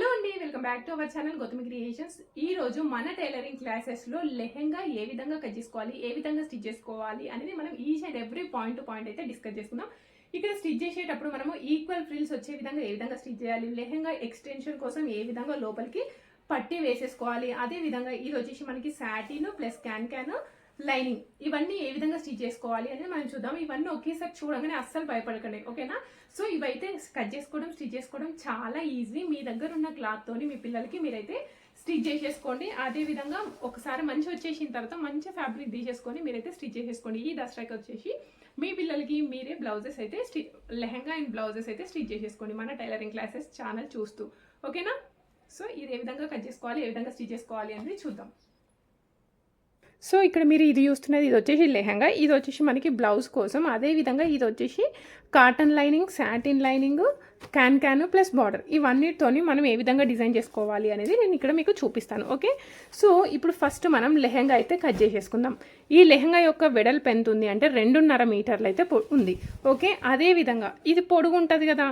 Hello అండి welcome back to our channel Gautami creations. ఈ రోజు మన టైలరింగ్ క్లాసెస్లో లెహెంగా ఏ విధంగా కట్ చేసుకోవాలి ఏ విధంగా స్టిచ్ చేసుకోవాలి అనేది మనం each and every point to point అయితే డిస్కస్ చేసుకుందాం. ఇక్కడ స్టిచ్ చేసేటప్పుడు మనము ఈక్వల్ ఫ్రిల్స్ వచ్చే విధంగా ఏ విధంగా స్టిచ్ చేయాలి లెహెంగా ఎక్స్టెన్షన్ కోసం ఏ విధంగా లోపలికి పట్టి వేసేసుకోవాలి అదే విధంగా ఇది వచ్చేసి మనకి satin plus can can lining. ఇవన్నీ ఏ విధంగా స్టిచ్ చేసుకోవాలి అనేది మనం చూద్దాం. ఇవన్నీ ఒకేసారి చూడగానే అస్సలు భయపడకండి ఓకేనా? సో ఇవైతే కట్ చేసుకోవడం స్టిచ్ చేసుకోవడం చాలా ఈజీ. మీ దగ్గర ఉన్న క్లాత్తోని మీ పిల్లలకి మీరైతే స్టిచ్ చేసేసుకోండి. అదే విధంగా ఒకసారి మంచి వచ్చేసిన తర్వాత మంచి ఫ్యాబ్రిక్ తీసేసుకొని మీరైతే స్టిచ్ చేసేసుకోండి. ఈ దసరాకి వచ్చేసి మీ పిల్లలకి మీరే బ్లౌజెస్ అయితే స్టి లెహంగా అండ్ బ్లౌజెస్ అయితే స్టిచ్ చేసేసుకోండి. మన టైలరింగ్ క్లాసెస్ ఛానల్ చూస్తూ ఓకేనా? సో ఇది ఏ విధంగా కట్ చేసుకోవాలి ఏ విధంగా స్టిచ్ చేసుకోవాలి అనేది చూద్దాం. సో ఇక్కడ మీరు ఇది చూస్తున్నది ఇది వచ్చేసి లెహంగా. ఇది వచ్చేసి మనకి బ్లౌజ్ కోసం. అదే విధంగా ఇది వచ్చేసి cotton lining satin lining cancan plus border. ఇవన్నిటితోని మనం ఏ విధంగా డిజైన్ చేసుకోవాలి అనేది నేను ఇక్కడ మీకు చూపిస్తాను ఓకే? సో ఇప్పుడు ఫస్ట్ మనం లెహంగా అయితే కట్ చేసేసుకుందాం. ఈ లెహంగా యొక్క వెడల్పు ఎంత ఉంది? అంటే రెండున్నర మీటర్లు అయితే ఉంది ఓకే? అదే విధంగా ఇది పొడుగు ఉంటుంది కదా.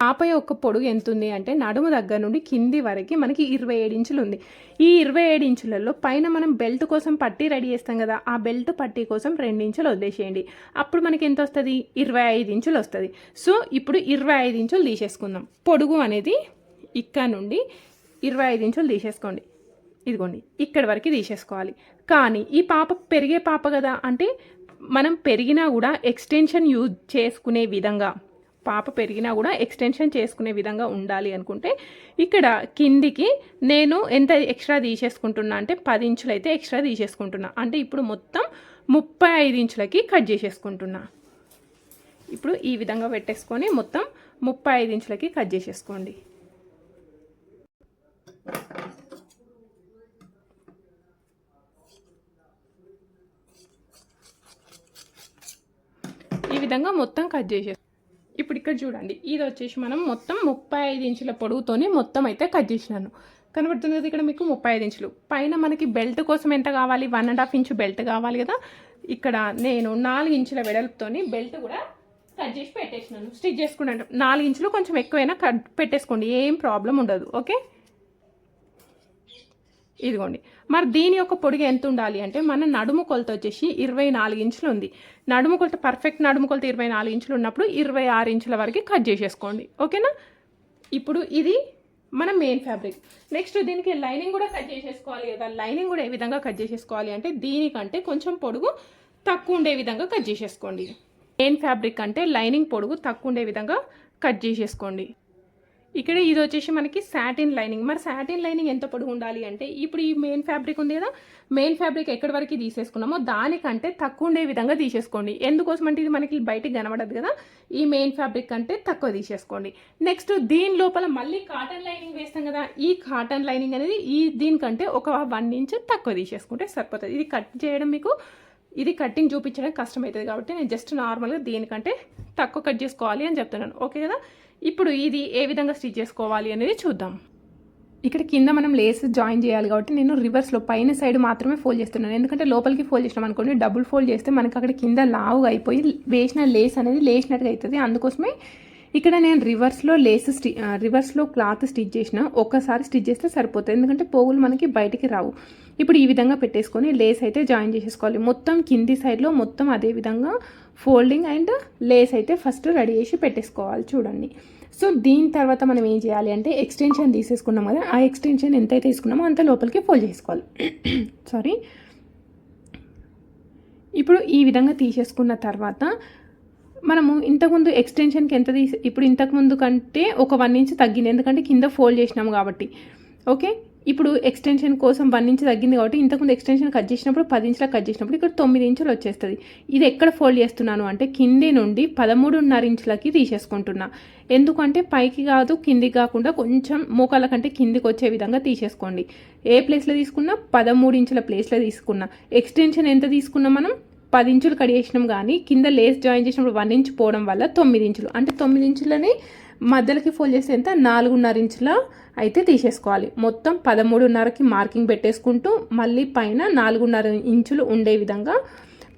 పాప యొక్క పొడుగు ఎంత ఉంది అంటే నడుము దగ్గర నుండి కింది వరకు మనకి ఇరవై ఏడు ఇంచులు ఉంది. ఈ ఇరవై ఏడు ఇంచులలో పైన మనం బెల్ట్ కోసం పట్టీ రెడీ చేస్తాం కదా ఆ బెల్ట్ పట్టీ కోసం రెండు ఇంచులు వదిలేసేయండి. అప్పుడు మనకి ఎంత వస్తుంది? ఇరవై ఐదు ఇంచులు వస్తుంది. సో ఇప్పుడు ఇరవై ఐదు ఇంచులు తీసేసుకుందాం. పొడుగు అనేది ఇక్కడ నుండి ఇరవై ఐదు ఇంచులు తీసేసుకోండి. ఇదిగోండి ఇక్కడి వరకు తీసేసుకోవాలి. కానీ ఈ పాప పెరిగే పాప కదా అంటే మనం పెరిగినా కూడా ఎక్స్టెన్షన్ యూజ్ చేసుకునే విధంగా పాప పెరిగినా కూడా ఎక్స్టెన్షన్ చేసుకునే విధంగా ఉండాలి అనుకుంటే ఇక్కడ కిందికి నేను ఎంత ఎక్స్ట్రా తీసేసుకుంటున్నా అంటే పది ఇంచులు అయితే ఎక్స్ట్రా తీసేసుకుంటున్నా. అంటే ఇప్పుడు మొత్తం ముప్పై ఐదు ఇంచులకి కట్ చేసేసుకుంటున్నా. ఇప్పుడు ఈ విధంగా పెట్టేసుకొని మొత్తం ముప్పై ఐదు ఇంచులకి కట్ చేసేసుకోండి. ఈ విధంగా మొత్తం కట్ చేసేస్తాం ఇప్పుడు ఇక్కడ చూడండి. ఇది వచ్చేసి మనం మొత్తం ముప్పై ఐదు ఇంచుల పొడవుతోనే మొత్తం అయితే కట్ చేసినాను. కనబడుతుంది కదా ఇక్కడ మీకు ముప్పై ఐదు ఇంచులు. పైన మనకి బెల్ట్ కోసం ఎంత కావాలి? One and half inch belt కావాలి కదా. ఇక్కడ నేను నాలుగు ఇంచుల వెడల్పుతోని బెల్ట్ కూడా కట్ చేసి పెట్టేసినాను. స్టిచ్ చేసుకున్నాను. నాలుగు ఇంచులు కొంచెం ఎక్కువైనా కట్ పెట్టేసుకోండి. ఏం ప్రాబ్లం ఉండదు. ఓకే? ఇదిగోండి. మరి దీని యొక్క పొడుగు ఎంత ఉండాలి అంటే మన నడుము కొలత వచ్చేసి ఇరవై నాలుగు ఇంచులు ఉంది. నడుము కొలత పర్ఫెక్ట్ నడుము కొలత ఇరవై నాలుగు ఇంచులు ఉన్నప్పుడు ఇరవై ఆరు ఇంచుల వరకు కట్ చేసేసుకోండి. ఓకేనా? ఇప్పుడు ఇది మన మెయిన్ ఫ్యాబ్రిక్ నెక్స్ట్ దీనికి లైనింగ్ కూడా కట్ చేసేసుకోవాలి కదా. లైనింగ్ కూడా ఏ విధంగా కట్ చేసేసుకోవాలి అంటే దీనికంటే కొంచెం పొడుగు తక్కువ ఉండే విధంగా కట్ చేసేసుకోండి. మెయిన్ ఫ్యాబ్రిక్ అంటే లైనింగ్ పొడుగు తక్కువ ఉండే విధంగా కట్ చేసేసుకోండి. ఇక్కడ ఇది వచ్చేసి మనకి శాటిన్ లైనింగ్ మరి శాటిన్ లైనింగ్ ఎంత పొడుగు ఉండాలి అంటే ఇప్పుడు ఈ మెయిన్ ఫ్యాబ్రిక్ ఉంది కదా మెయిన్ ఫ్యాబ్రిక్ ఎక్కడి వరకు తీసేసుకున్నామో దానికంటే తక్కువ ఉండే విధంగా తీసేసుకోండి. ఎందుకోసం అంటే ఇది మనకి బయటికి కనబడదు కదా ఈ మెయిన్ ఫ్యాబ్రిక్ కంటే తక్కువ తీసేసుకోండి. నెక్స్ట్ దీని లోపల మళ్ళీ కాటన్ లైనింగ్ వేస్తాం కదా ఈ కాటన్ లైనింగ్ అనేది ఈ దీనికంటే ఒక వన్ ఇంచ్ తక్కువ తీసేసుకుంటే సరిపోతుంది. ఇది కట్ చేయడం మీకు ఇది కటింగ్ చూపించడం కష్టమవుతుంది కాబట్టి నేను జస్ట్ నార్మల్గా దీనికంటే తక్కువ కట్ చేసుకోవాలి అని చెప్తున్నాను. ఓకే కదా? ఇప్పుడు ఇది ఏ విధంగా స్టిచ్ చేసుకోవాలి అనేది చూద్దాం. ఇక్కడ కింద మనం లేస్ జాయిన్ చేయాలి కాబట్టి నేను రివర్స్లో పైన సైడ్ మాత్రమే ఫోల్డ్ చేస్తున్నాను. ఎందుకంటే లోపలికి ఫోల్డ్ చేసినాం అనుకోండి డబుల్ ఫోల్డ్ చేస్తే మనకి అక్కడ కింద లావుగా అయిపోయి వేసిన లేస్ అనేది లేచినట్టుగా అవుతుంది అందుకోసమే ఇక్కడ నేను రివర్స్లో లేస్ స్టి రివర్స్లో క్లాత్ స్టిచ్ చేసిన ఒక్కసారి స్టిచ్ చేస్తే సరిపోతుంది. ఎందుకంటే పోగులు మనకి బయటికి రావు. ఇప్పుడు ఈ విధంగా పెట్టేసుకొని లేస్ అయితే జాయిన్ చేసేసుకోవాలి. మొత్తం కింది సైడ్లో మొత్తం అదే విధంగా ఫోల్డింగ్ అండ్ లేస్ అయితే ఫస్ట్ రెడీ చేసి పెట్టేసుకోవాలి. చూడండి. సో దీని తర్వాత మనం ఏం చేయాలి అంటే ఎక్స్టెన్షన్ తీసేసుకున్నాం కదా ఆ ఎక్స్టెన్షన్ ఎంతైతే తీసుకున్నామో అంత లోపలికి ఫోల్డ్ చేసుకోవాలి. సారీ ఇప్పుడు ఈ విధంగా తీసేసుకున్న తర్వాత మనము ఇంతకుముందు ఎక్స్టెన్షన్కి ఎంత తీసి ఇప్పుడు ఇంతకుముందు కంటే ఒక వన్ ఇంచ్ తగ్గింది. ఎందుకంటే కింద ఫోల్డ్ చేసినాము కాబట్టి. ఓకే ఇప్పుడు ఎక్స్టెన్షన్ కోసం వన్ ఇంచ్ తగ్గింది కాబట్టి ఇంతకుముందు ఎక్స్టెన్షన్ కట్ చేసినప్పుడు పది ఇంచులకు కట్ చేసినప్పుడు ఇక్కడ తొమ్మిది ఇంచులు వచ్చేస్తుంది. ఇది ఎక్కడ ఫోల్డ్ చేస్తున్నాను అంటే కింది నుండి పదమూడున్నర ఇంచులకి తీసేసుకుంటున్నా. ఎందుకంటే పైకి కాదు కిందికి కాకుండా కొంచెం మోకాల కంటే కిందికి వచ్చే విధంగా తీసేసుకోండి. ఏ ప్లేస్లో తీసుకున్నా పదమూడు ఇంచుల ప్లేస్లో తీసుకున్నా. ఎక్స్టెన్షన్ ఎంత తీసుకున్నా మనం? పది ఇంచులు కట్ చేసినాం కానీ కింద లేస్ జాయిన్ చేసినప్పుడు వన్ ఇంచ్ పోవడం వల్ల తొమ్మిది ఇంచులు అంటే తొమ్మిది ఇంచులని మధ్యలోకి ఫోల్డ్ చేస్తే ఎంత? నాలుగున్నర ఇంచుల అయితే తీసేసుకోవాలి. మొత్తం పదమూడున్నరకి మార్కింగ్ పెట్టేసుకుంటూ మళ్ళీ పైన నాలుగున్నర ఇంచులు ఉండే విధంగా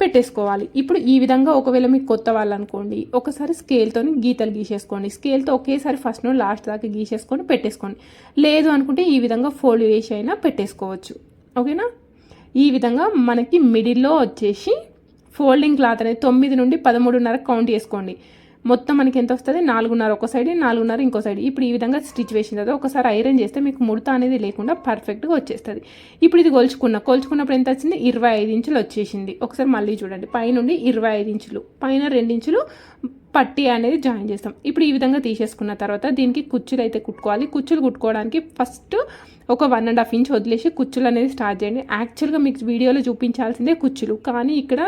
పెట్టేసుకోవాలి. ఇప్పుడు ఈ విధంగా ఒకవేళ మీకు కొత్త వాళ్ళు అనుకోండి ఒకసారి స్కేల్తో గీతలు గీసేసుకోండి. స్కేల్తో ఒకేసారి ఫస్ట్ నుండి లాస్ట్ దాకా గీసేసుకొని పెట్టేసుకోండి. లేదు అనుకుంటే ఈ విధంగా ఫోల్డ్ చేసి అయినా పెట్టేసుకోవచ్చు. ఓకేనా? ఈ విధంగా మనకి మిడిల్లో వచ్చేసి ఫోల్డింగ్ క్లాత్ అనేది తొమ్మిది నుండి పదమూడున్నర కౌంట్ చేసుకోండి. మొత్తం మనకి ఎంత వస్తుంది? నాలుగున్నర ఒక సైడ్ నాలుగున్నర ఇంకో సైడ్ ఇప్పుడు ఈ విధంగా స్టిచ్ వేసిన తర్వాత ఒకసారి ఐరన్ చేస్తే మీకు ముడత అనేది లేకుండా పర్ఫెక్ట్గా వచ్చేస్తుంది. ఇప్పుడు ఇది కొలుచుకున్న కొలుచుకున్నప్పుడు ఎంత వచ్చింది? ఇరవై ఐదు ఇంచులు వచ్చేసింది. ఒకసారి మళ్ళీ చూడండి. పైనుండి ఇరవై ఐదు ఇంచులు పైన రెండించులు పట్టి అనేది జాయిన్ చేస్తాం. ఇప్పుడు ఈ విధంగా తీసేసుకున్న తర్వాత దీనికి కుచ్చులు అయితే కుట్టుకోవాలి. కుచ్చులు కుట్టుకోవడానికి ఫస్ట్ ఒక వన్ అండ్ హాఫ్ ఇంచ్ వదిలేసి కుచ్చులు అనేది స్టార్ట్ చేయండి. యాక్చువల్గా మీకు వీడియోలో చూపించాల్సిందే కుచ్చులు. కానీ ఇక్కడ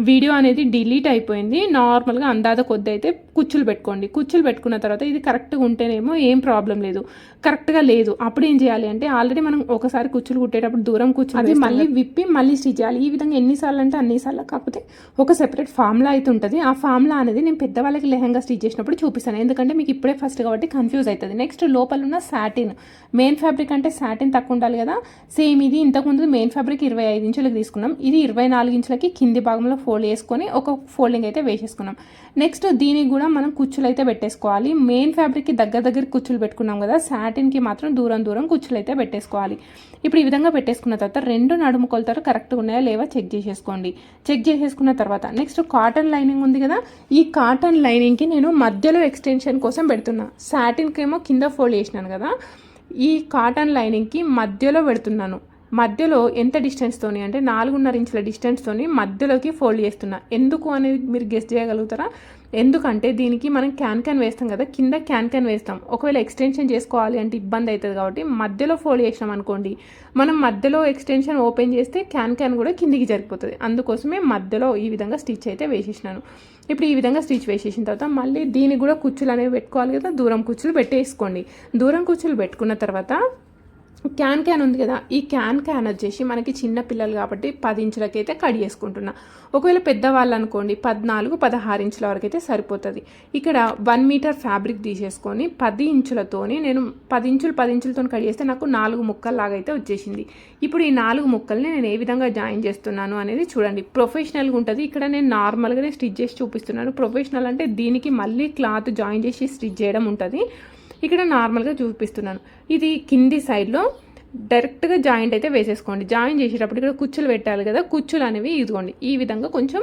వీడియో అనేది డిలీట్ అయిపోయింది. నార్మల్గా అందాద కొద్ది అయితే కుచ్చులు పెట్టుకోండి. కుచ్చులు పెట్టుకున్న తర్వాత ఇది కరెక్ట్గా ఉంటేనేమో ఏం ప్రాబ్లం లేదు. కరెక్ట్గా లేదు. అప్పుడు ఏం చేయాలి అంటే ఆల్రెడీ మనం ఒకసారి కుచ్చులు కుట్టేటప్పుడు దూరం కూర్చుని అది మళ్ళీ విప్పి మళ్ళీ స్టిచ్ చేయాలి. ఈ విధంగా ఎన్నిసార్లు అంటే అన్నిసార్లు కాకపోతే ఒక సెపరేట్ ఫార్ములా అయితే ఉంటుంది. ఆ ఫార్ములా అనేది నేను పెద్దవాళ్ళకి లెహంగా స్టిచ్ చేసినప్పుడు చూపిస్తాను. ఎందుకంటే మీకు ఇప్పుడే ఫస్ట్ కాబట్టి కన్ఫ్యూజ్ అవుతుంది నెక్స్ట్ లోపల ఉన్న సాటిన్. మెయిన్ ఫ్యాబ్రిక్ అంటే సాటిన్ తక్కువ ఉండాలి కదా. సేమ్ ఇది ఇంతకుముందు మెయిన్ ఫ్యాబ్రిక్ ఇరవై ఐదు ఇంచులకు తీసుకున్నాం. ఇది ఇరవై నాలుగు ఇంచులకి కింది భాగంలో ఫోల్డ్ చేసుకొని ఒక ఫోల్డింగ్ అయితే వేసేసుకున్నాం. నెక్స్ట్ దీనికి కూడా మనం కుచ్చులు అయితే పెట్టేసుకోవాలి మెయిన్ ఫ్యాబ్రిక్కి దగ్గర దగ్గర కుచ్చులు పెట్టుకున్నాం కదా సాటిన్కి మాత్రం దూరం దూరం కుచ్చులు అయితే పెట్టేసుకోవాలి. ఇప్పుడు ఈ విధంగా పెట్టేసుకున్న తర్వాత రెండు నడుము కొలతలు కరెక్ట్గా ఉన్నాయా లేవా చెక్ చేసేసుకోండి. చెక్ చేసేసుకున్న తర్వాత నెక్స్ట్ కాటన్ లైనింగ్ ఉంది కదా ఈ కాటన్ లైనింగ్కి నేను మధ్యలో ఎక్స్టెన్షన్ కోసం పెడుతున్నా. సాటిన్కి ఏమో కింద ఫోల్డ్ చేసినాను కదా ఈ కాటన్ లైనింగ్కి మధ్యలో పెడుతున్నాను. మధ్యలో ఎంత డిస్టెన్స్తోని అంటే నాలుగున్నర ఇంచుల డిస్టెన్స్తోని మధ్యలోకి ఫోల్డ్ చేస్తున్నా. ఎందుకు అనేది మీరు గెస్ట్ చేయగలుగుతారా? ఎందుకంటే దీనికి మనం క్యాన్ క్యాన్ వేస్తాం కదా కింద క్యాన్ క్యాన్ వేస్తాం. ఒకవేళ ఎక్స్టెన్షన్ చేసుకోవాలి అంటే ఇబ్బంది అవుతుంది కాబట్టి మధ్యలో ఫోల్డ్ చేసినాం అనుకోండి మనం మధ్యలో ఎక్స్టెన్షన్ ఓపెన్ చేస్తే క్యాన్ క్యాన్ కూడా కిందికి జరిగిపోతుంది. అందుకోసమే మధ్యలో ఈ విధంగా స్టిచ్ అయితే వేసేసినాను. ఇప్పుడు ఈ విధంగా స్టిచ్ వేసేసిన తర్వాత మళ్ళీ దీనికి కూడా కుచ్చులు అనేవి పెట్టుకోవాలి కదా దూరం కుచ్చులు పెట్టేసుకోండి. దూరం కుచ్చులు పెట్టుకున్న తర్వాత క్యాన్ క్యాన్ ఉంది కదా ఈ క్యాన్ క్యాన్ వచ్చేసి మనకి చిన్న పిల్లలు కాబట్టి పది ఇంచులకి అయితే కట్ చేసుకుంటున్నా. ఒకవేళ పెద్దవాళ్ళు అనుకోండి పద్నాలుగు పదహారు ఇంచుల వరకు అయితే సరిపోతుంది. ఇక్కడ వన్ మీటర్ ఫ్యాబ్రిక్ తీసేసుకొని పది ఇంచులతోని నేను పది ఇంచులు పది ఇంచులతో కట్ చేస్తే నాకు నాలుగు ముక్కలు లాగా అయితే వచ్చేసింది. ఇప్పుడు ఈ నాలుగు ముక్కల్ని నేను ఏ విధంగా జాయిన్ చేస్తున్నాను అనేది చూడండి. ప్రొఫెషనల్గా ఉంటుంది. ఇక్కడ నేను నార్మల్గానే స్టిచ్ చేసి చూపిస్తున్నాను. ప్రొఫెషనల్ అంటే దీనికి మళ్ళీ క్లాత్ జాయిన్ చేసి స్టిచ్ చేయడం ఉంటుంది. ఇక్కడ నార్మల్గా చూపిస్తున్నాను. ఇది కింది సైడ్లో డైరెక్ట్గా జాయింట్ అయితే వేసేసుకోండి. జాయిన్ చేసేటప్పుడు ఇక్కడ కుచ్చులు పెట్టాలి కదా కుచ్చులు అనేవి ఇదిగోండి. ఈ విధంగా కొంచెం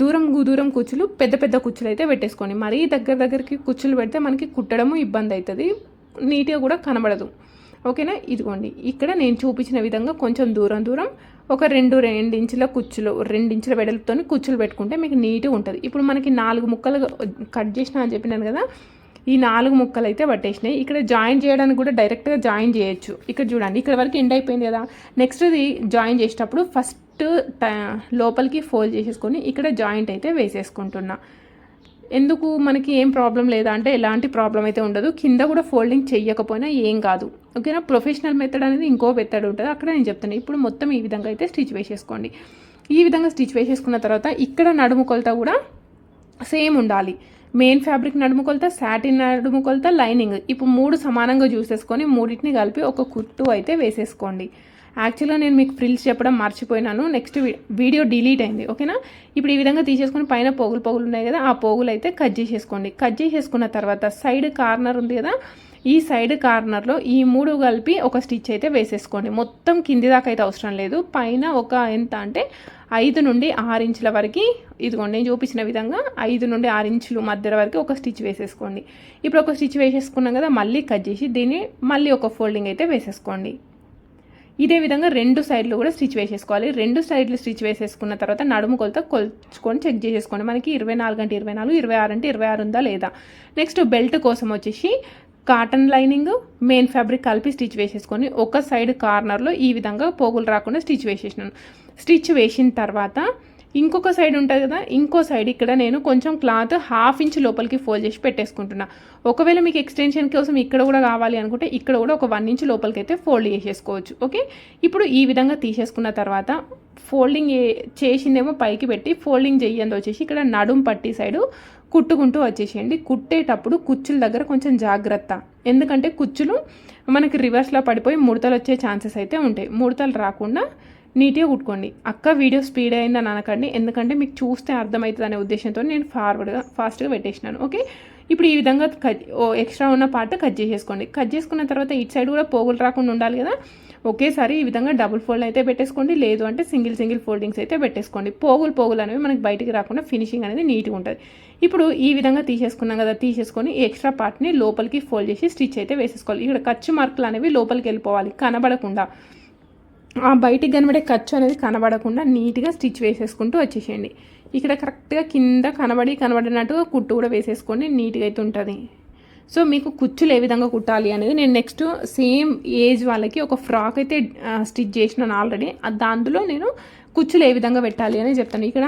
దూరం దూరం కుచ్చులు పెద్ద పెద్ద కుచ్చులు అయితే పెట్టేసుకోండి. మరీ దగ్గర దగ్గరికి కుచ్చులు పెడితే మనకి కుట్టడము ఇబ్బంది అవుతుంది నీట్గా కూడా కనబడదు. ఓకేనా? ఇదిగోండి. ఇక్కడ నేను చూపించిన విధంగా కొంచెం దూరం దూరం ఒక రెండు రెండించుల కుచ్చులు రెండించుల వెడల్పుతో కుచ్చులు పెట్టుకుంటే మీకు నీట్గా ఉంటుంది. ఇప్పుడు మనకి నాలుగు ముక్కలు కట్ చేసిన అని చెప్పినాను కదా ఈ నాలుగు ముక్కలు అయితే పట్టేసినాయి. ఇక్కడ జాయిన్ చేయడానికి కూడా డైరెక్ట్గా జాయిన్ చేయొచ్చు. ఇక్కడ చూడండి ఇక్కడ వరకు ఎండ్ అయిపోయింది కదా. నెక్స్ట్ ఇది జాయిన్ చేసేటప్పుడు ఫస్ట్ లోపలికి ఫోల్డ్ చేసేసుకొని ఇక్కడ జాయింట్ అయితే వేసేసుకుంటున్నా. ఎందుకు? మనకి ఏం ప్రాబ్లం లేదా అంటే ఎలాంటి ప్రాబ్లం అయితే ఉండదు. కింద కూడా ఫోల్డింగ్ చేయకపోయినా ఏం కాదు. ఓకేనా ప్రొఫెషనల్ మెథడ్ అనేది ఇంకో మెథడ్ ఉంటుంది. అక్కడ నేను చెప్తాను ఇప్పుడు మొత్తం ఈ విధంగా అయితే స్టిచ్ వేసేసుకోండి. ఈ విధంగా స్టిచ్ వేసేసుకున్న తర్వాత ఇక్కడ నడుము కొలత కూడా సేమ్ ఉండాలి. మెయిన్ ఫ్యాబ్రిక్ నడుము కొలత సాటిన్ నడుము కొలత లైనింగ్. ఇప్పుడు మూడు సమానంగా చూసేసుకొని మూడింటిని కలిపి ఒక కుట్టు అయితే వేసేసుకోండి. యాక్చువల్గా నేను మీకు ఫ్రిల్స్ చెప్పడం మర్చిపోయినాను. నెక్స్ట్ వీడియో డిలీట్ అయింది. ఓకేనా? ఇప్పుడు ఈ విధంగా తీసేసుకొని పైన పోగులు పోగులు ఉన్నాయి కదా ఆ పోగులు అయితే కట్ చేసేసుకోండి. కట్ చేసేసుకున్న తర్వాత సైడ్ కార్నర్ ఉంది కదా ఈ సైడ్ కార్నర్లో ఈ మూడు కలిపి ఒక స్టిచ్ అయితే వేసేసుకోండి. మొత్తం కింది దాకా అయితే అవసరం లేదు. పైన ఒక ఎంత అంటే ఐదు నుండి ఆరు ఇంచుల వరకు ఇదిగోండి నేను చూపించిన విధంగా ఐదు నుండి ఆరు ఇంచులు మధ్య వరకు ఒక స్టిచ్ వేసేసుకోండి. ఇప్పుడు ఒక స్టిచ్ వేసేసుకున్నాం కదా మళ్ళీ కట్ చేసి దీన్ని మళ్ళీ ఒక ఫోల్డింగ్ అయితే వేసేసుకోండి. ఇదే విధంగా రెండు సైడ్లు కూడా స్టిచ్ వేసేసుకోవాలి. రెండు సైడ్లు స్టిచ్ వేసేసుకున్న తర్వాత నడుము కొలత కొలుచుకొని చెక్ చేసేసుకోండి. మనకి ఇరవై నాలుగు అంటే ఇరవై నాలుగు ఇరవై ఆరు అంటే ఇరవై ఆరు ఉందా లేదా? నెక్స్ట్ బెల్ట్ కోసం వచ్చేసి కాటన్ లైనింగ్ మెయిన్ ఫ్యాబ్రిక్ కలిపి స్టిచ్ వేసేసుకొని ఒక సైడ్ కార్నర్లో ఈ విధంగా పోగులు రాకుండా స్టిచ్ వేసేసినాను. స్టిచ్ వేసిన తర్వాత ఇంకొక సైడ్ ఉంటుంది కదా ఇంకో సైడ్ ఇక్కడ నేను కొంచెం క్లాత్ హాఫ్ ఇంచ్ లోపలికి ఫోల్డ్ చేసి పెట్టేసుకుంటున్నా. ఒకవేళ మీకు ఎక్స్టెన్షన్ కోసం ఇక్కడ కూడా కావాలి అనుకుంటే ఇక్కడ కూడా ఒక వన్ ఇంచ్ లోపలికి అయితే ఫోల్డ్ చేసేసుకోవచ్చు ఓకే ఇప్పుడు ఈ విధంగా తీసేసుకున్న తర్వాత ఫోల్డింగ్ చేసిందేమో పైకి పెట్టి ఫోల్డింగ్ చెయ్యండి వచ్చేసి ఇక్కడ నడుం పట్టి సైడు కుట్టుకుంటూ వచ్చేసేయండి. కుట్టేటప్పుడు కుచ్చుల దగ్గర కొంచెం జాగ్రత్త. ఎందుకంటే కుచ్చులు మనకి రివర్స్లో పడిపోయి ముడతలు వచ్చే ఛాన్సెస్ అయితే ఉంటాయి. ముడతలు రాకుండా నీట్గా కుట్టుకోండి. అక్క వీడియో స్పీడ్ అయిందని అనకండి. ఎందుకంటే మీకు చూస్తే అర్థమవుతుంది అనే ఉద్దేశంతో నేను ఫార్వర్డ్గా ఫాస్ట్గా పెట్టేసినాను. ఓకే? ఇప్పుడు ఈ విధంగా కట్ ఓ ఎక్స్ట్రా ఉన్న పార్ట్ కట్ చేసేసుకోండి. కట్ చేసుకున్న తర్వాత ఇటు సైడ్ కూడా పోగులు రాకుండా ఉండాలి కదా? ఒకేసారి ఈ విధంగా డబుల్ ఫోల్డ్ అయితే పెట్టేసుకోండి. లేదు అంటే సింగిల్ సింగిల్ ఫోల్డింగ్స్ అయితే పెట్టేసుకోండి. పోగులు పోగులు అనేవి మనకి బయటికి రాకుండా ఫినిషింగ్ అనేది నీట్గా ఉంటుంది. ఇప్పుడు ఈ విధంగా తీసేసుకున్నాం కదా తీసేసుకొని ఈ ఎక్స్ట్రా పార్ట్ని లోపలికి ఫోల్డ్ చేసి స్టిచ్ అయితే వేసేసుకోవాలి. ఇక్కడ ఖర్చు మార్కులు అనేవి లోపలికి వెళ్ళిపోవాలి. కనబడకుండా. ఆ బయటికి కనబడే ఖర్చు అనేది కనబడకుండా నీట్గా స్టిచ్ వేసేసుకుంటూ వచ్చేసేయండి. ఇక్కడ కరెక్ట్గా కింద కనబడి కనబడినట్టుగా కుట్టు కూడా వేసేసుకోండి నీట్గా అయితే ఉంటుంది. సో మీకు కుచ్చులు ఏ విధంగా కుట్టాలి అనేది నేను నెక్స్ట్ సేమ్ ఏజ్ వాళ్ళకి ఒక ఫ్రాక్ అయితే స్టిచ్ చేసినాను ఆల్రెడీ. దాంట్లో నేను కుచ్చులు ఏ విధంగా పెట్టాలి అని చెప్తాను. ఇక్కడ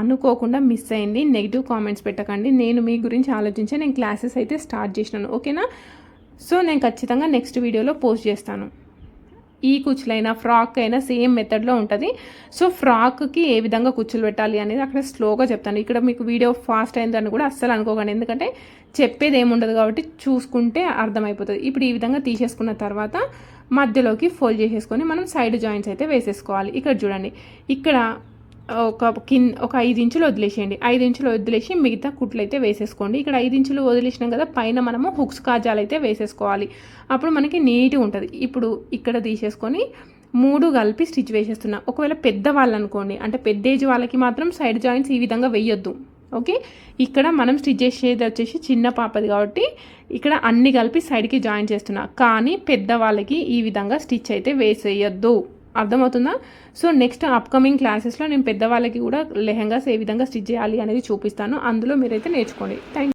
అనుకోకుండా మిస్ అయింది. నెగిటివ్ కామెంట్స్ పెట్టకండి. నేను మీ గురించి ఆలోచించి నేను క్లాసెస్ అయితే స్టార్ట్ చేసినాను. ఓకేనా? సో నేను ఖచ్చితంగా నెక్స్ట్ వీడియోలో పోస్ట్ చేస్తాను. ఈ కుచ్చులైనా ఫ్రాక్ అయినా సేమ్ మెథడ్లో ఉంటుంది. సో ఫ్రాక్కి ఏ విధంగా కుచ్చులు పెట్టాలి అనేది అక్కడ స్లోగా చెప్తాను. ఇక్కడ మీకు వీడియో ఫాస్ట్ అయిందని కూడా అస్సలు అనుకోకండి. ఎందుకంటే చెప్పేది ఏముండదు కాబట్టి చూసుకుంటే అర్థమైపోతుంది. ఇప్పుడు ఈ విధంగా తీసేసుకున్న తర్వాత మధ్యలోకి ఫోల్డ్ చేసేసుకొని మనం సైడ్ జాయింట్స్ అయితే వేసేసుకోవాలి. ఇక్కడ చూడండి. ఇక్కడ ఒక కింద ఒక ఐదు ఇంచులు వదిలేసేయండి. ఐదు ఇంచులు వదిలేసి మిగతా కుట్లు అయితే వేసేసుకోండి. ఇక్కడ ఐదు ఇంచులు వదిలేసినాం కదా పైన మనము హుక్స్ కాజాలు అయితే వేసేసుకోవాలి. అప్పుడు మనకి నీట్గా ఉంటుంది. ఇప్పుడు ఇక్కడ తీసేసుకొని మూడు కలిపి స్టిచ్ వేసేస్తున్నా. ఒకవేళ పెద్ద వాళ్ళు అనుకోండి అంటే పెద్ద ఏజ్ వాళ్ళకి మాత్రం సైడ్ జాయింట్స్ ఈ విధంగా వేయొద్దు. ఓకే? ఇక్కడ మనం స్టిచ్ చేసేది వచ్చేసి చిన్న పాపది కాబట్టి ఇక్కడ అన్ని కలిపి సైడ్కి జాయిన్ చేస్తున్నా. కానీ పెద్దవాళ్ళకి ఈ విధంగా స్టిచ్ అయితే వేసేయొద్దు. అర్థమవుతుందా? సో నెక్స్ట్ అప్కమింగ్ క్లాసెస్లో నేను పెద్దవాళ్ళకి కూడా లెహంగాస్ ఏ విధంగా స్టిచ్ చేయాలి అనేది చూపిస్తాను. అందులో మీరైతే నేర్చుకోండి. థ్యాంక్